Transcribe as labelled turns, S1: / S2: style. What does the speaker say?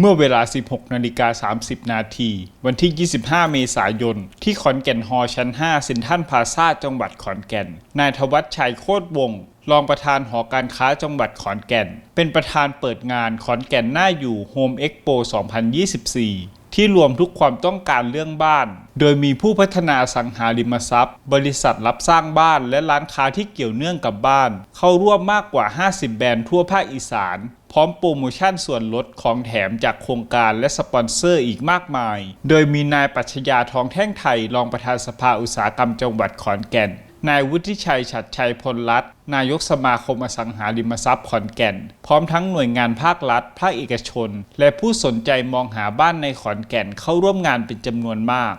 S1: เมื่อเวลา 16 นาฬิกา 30 นาที วันที่ 25 เมษายน ที่ขอนแก่นฮอชั้น 5 เซ็นทรัลพาซาจังหวัดขอนแก่น นายทวัชชัยโคตรวงรองประธานหอการค้าจังหวัดขอนแก่น เป็นประธานเปิดงานขอนแก่นหน้าอยู่โฮมเอ็กโป 2024 ที่รวมทุกความต้องการเรื่องบ้าน โดยมีผู้พัฒนาสังหาริมทรัพย์ บริษัทรับสร้างบ้านและร้านค้าที่เกี่ยวเนื่องกับบ้าน เข้าร่วมมากกว่า 50 แบรนด์ทั่วภาคอีสาน พร้อมโปรโมชั่นส่วนลดของแถมจากโครงการและสปอนเซอร์อีกมากมาย โดยมีนายปัชญาทองแท่งไทยรองประธานสภาอุตสาหกรรมจังหวัดขอนแก่น นายวุฒิชัยฉัดชัยพลรัตน์นายกสมาคมอสังหาริมทรัพย์ขอนแก่น พร้อมทั้งหน่วยงานภาครัฐ ภาคเอกชน และผู้สนใจมองหาบ้านในขอนแก่นเข้าร่วมงานเป็นจำนวนมาก